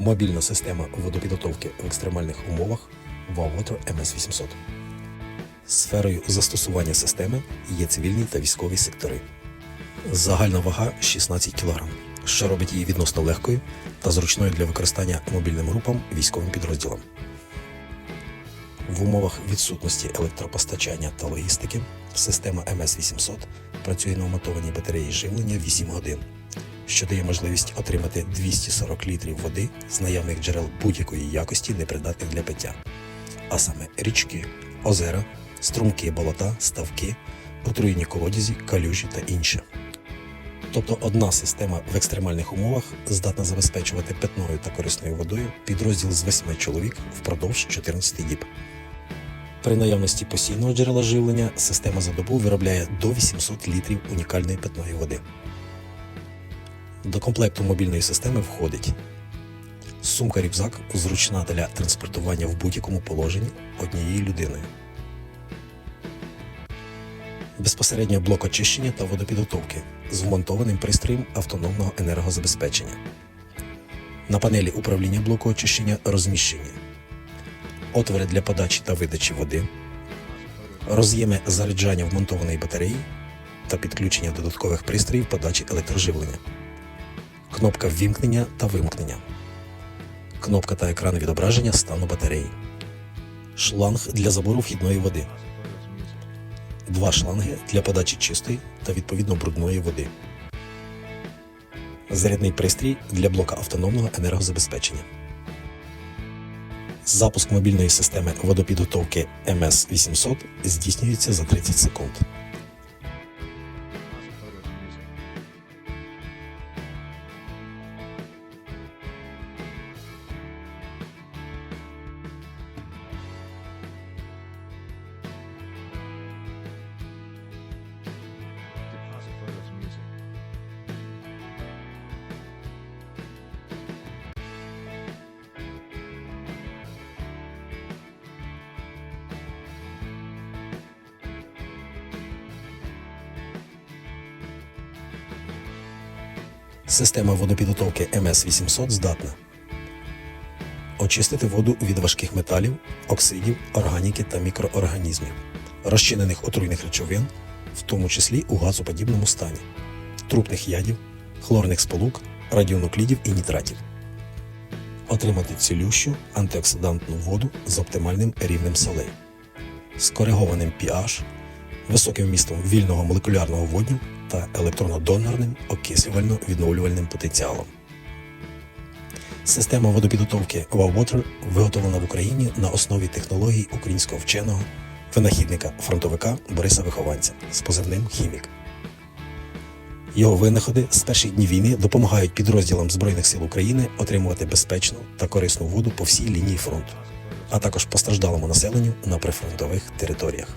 Мобільна система водопідготовки в екстремальних умовах WowWater MS800. Сферою застосування системи є цивільні та військові сектори. Загальна вага 16 кг, що робить її відносно легкою та зручною для використання мобільним групам військовим підрозділам. В умовах відсутності електропостачання та логістики система MS800 працює на вмонтованій батареї живлення 8 годин, що дає можливість отримати 240 літрів води з наявних джерел будь-якої якості, непридатних для пиття, а саме річки, озера, струмки, болота, ставки, отруєні колодязі, калюжі та інше. Тобто одна система в екстремальних умовах здатна забезпечувати питною та корисною водою підрозділ з 8 чоловік впродовж 14 діб. При наявності постійного джерела живлення система за добу виробляє до 800 літрів унікальної питної води. До комплекту мобільної системи входить сумка-рюкзак, зручна для транспортування в будь-якому положенні однією людиною. Безпосередньо блок очищення та водопідготовки з вмонтованим пристроєм автономного енергозабезпечення. На панелі управління блоку очищення розміщені отвори для подачі та видачі води, роз'єми заряджання вмонтованої батареї та підключення додаткових пристроїв подачі електроживлення, кнопка ввімкнення та вимкнення, кнопка та екран відображення стану батареї, шланг для забору вхідної води, два шланги для подачі чистої та відповідно брудної води. Зарядний пристрій для блока автономного енергозабезпечення. Запуск мобільної системи водопідготовки МС-800 здійснюється за 30 секунд. Система водопідготовки МС-800 здатна очистити воду від важких металів, оксидів, органіки та мікроорганізмів, розчинених отруйних речовин, в тому числі у газоподібному стані, трупних ядів, хлорних сполук, радіонуклідів і нітратів. Отримати цілющу антиоксидантну воду з оптимальним рівнем солей, з коригованим pH, високим вмістом вільного молекулярного водню та електронно-донорним окислювально-відновлювальним потенціалом. Система водопідготовки WowWater виготовлена в Україні на основі технологій українського вченого, винахідника, фронтовика Бориса Вихованця з позивним Хімік. Його винаходи з перших днів війни допомагають підрозділам Збройних сил України отримувати безпечну та корисну воду по всій лінії фронту, а також постраждалому населенню на прифронтових територіях.